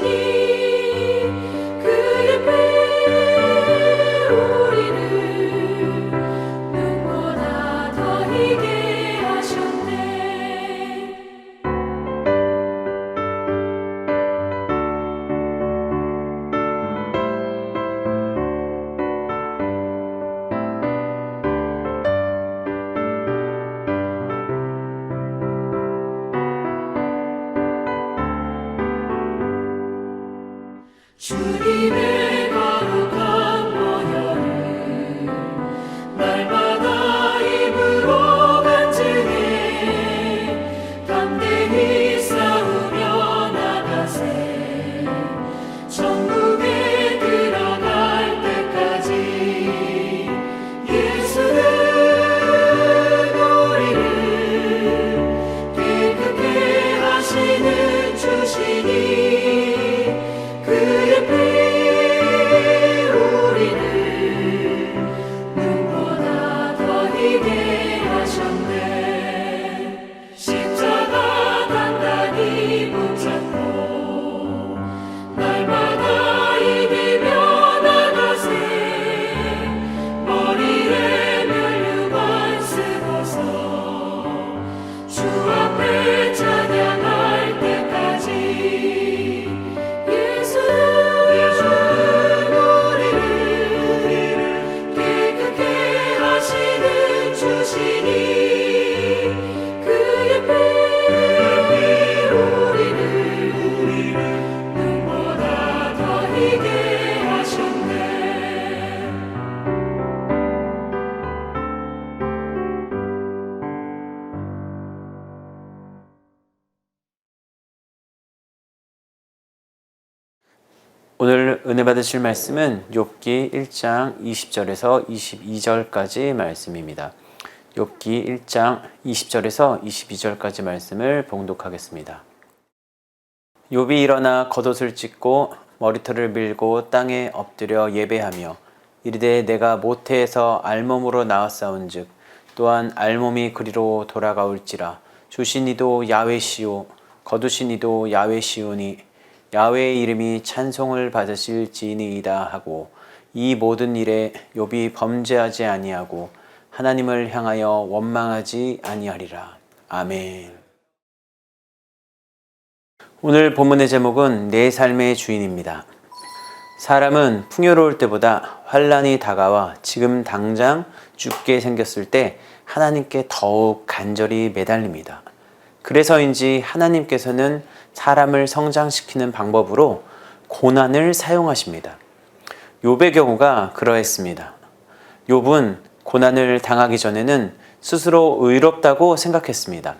주 오늘 은혜 받으실 말씀은 욥기 1장 20절에서 22절까지 말씀입니다. 욥기 1장 20절에서 22절까지 말씀을 봉독하겠습니다. 욥이 일어나 겉옷을 찢고 머리털을 밀고 땅에 엎드려 예배하며 이르되 내가 모태에서 알몸으로 나왔사온즉 또한 알몸이 그리로 돌아가올지라 주신 이도 야외시오 거두신 이도 야외시오니 야외의 이름이 찬송을 받으실지니이다 하고 이 모든 일에 욥이 범죄하지 아니하고 하나님을 향하여 원망하지 아니하리라. 아멘. 오늘 본문의 제목은 내 삶의 주인입니다. 사람은 풍요로울 때보다 환란이 다가와 지금 당장 죽게 생겼을 때 하나님께 더욱 간절히 매달립니다. 그래서인지 하나님께서는 사람을 성장시키는 방법으로 고난을 사용하십니다. 욥의 경우가 그러했습니다. 욥은 고난을 당하기 전에는 스스로 의롭다고 생각했습니다.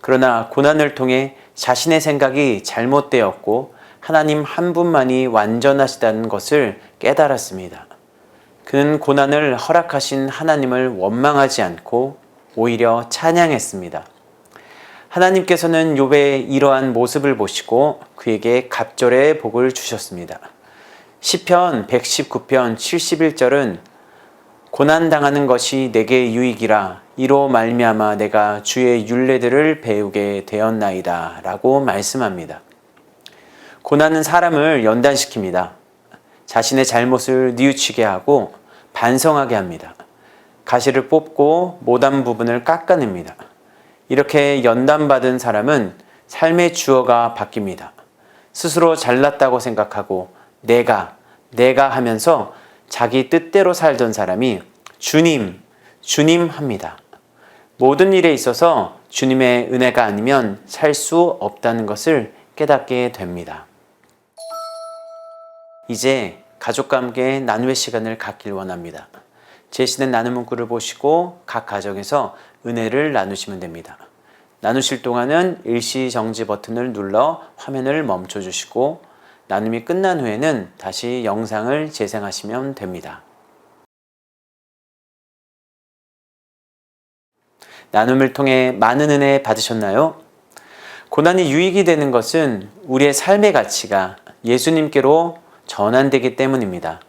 그러나 고난을 통해 자신의 생각이 잘못되었고 하나님 한 분만이 완전하시다는 것을 깨달았습니다. 그는 고난을 허락하신 하나님을 원망하지 않고 오히려 찬양했습니다. 하나님께서는 욥의 이러한 모습을 보시고 그에게 갑절의 복을 주셨습니다. 시편 119편 71절은 고난 당하는 것이 내게 유익이라 이로 말미암아 내가 주의 윤례들을 배우게 되었나이다라고 말씀합니다. 고난은 사람을 연단시킵니다. 자신의 잘못을 뉘우치게 하고 반성하게 합니다. 가시를 뽑고 못한 부분을 깎아냅니다. 이렇게 연단받은 사람은 삶의 주어가 바뀝니다. 스스로 잘났다고 생각하고 내가, 내가 하면서 자기 뜻대로 살던 사람이 주님, 주님 합니다. 모든 일에 있어서 주님의 은혜가 아니면 살 수 없다는 것을 깨닫게 됩니다. 이제 가족과 함께 나누의 시간을 갖길 원합니다. 제시된 나눔 문구를 보시고 각 가정에서 은혜를 나누시면 됩니다. 나누실 동안은 일시 정지 버튼을 눌러 화면을 멈춰 주시고 나눔이 끝난 후에는 다시 영상을 재생하시면 됩니다. 나눔을 통해 많은 은혜 받으셨나요? 고난이 유익이 되는 것은 우리의 삶의 가치가 예수님께로 전환되기 때문입니다.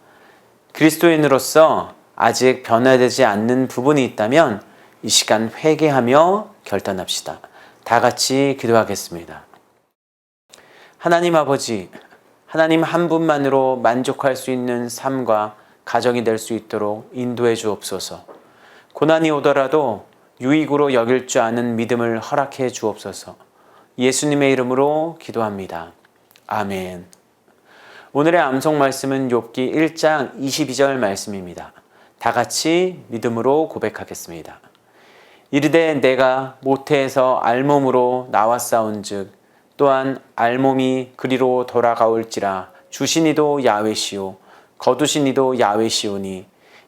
그리스도인으로서 아직 변화되지 않는 부분이 있다면 이 시간 회개하며 결단합시다. 다 같이 기도하겠습니다. 하나님 아버지, 하나님 한 분만으로 만족할 수 있는 삶과 가정이 될 수 있도록 인도해 주옵소서. 고난이 오더라도 유익으로 여길 줄 아는 믿음을 허락해 주옵소서. 예수님의 이름으로 기도합니다. 아멘. 오늘의 암송 말씀은 욥기 1장 22절 말씀입니다. 다 같이 믿음으로 고백하겠습니다. 이르되 내가 모태에서 알몸으로 나왔사온즉 또한 알몸이 그리로 돌아가올지라 주신이도 야외시오 거두신이도 야외시오니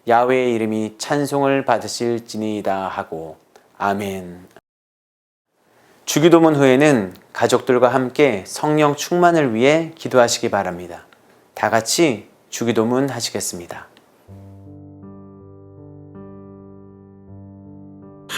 야외의 이름이 찬송을 받으실지니이다 하고 아멘. 주기도문 후에는 가족들과 함께 성령 충만을 위해 기도하시기 바랍니다. 다 같이 주기도문 하시겠습니다.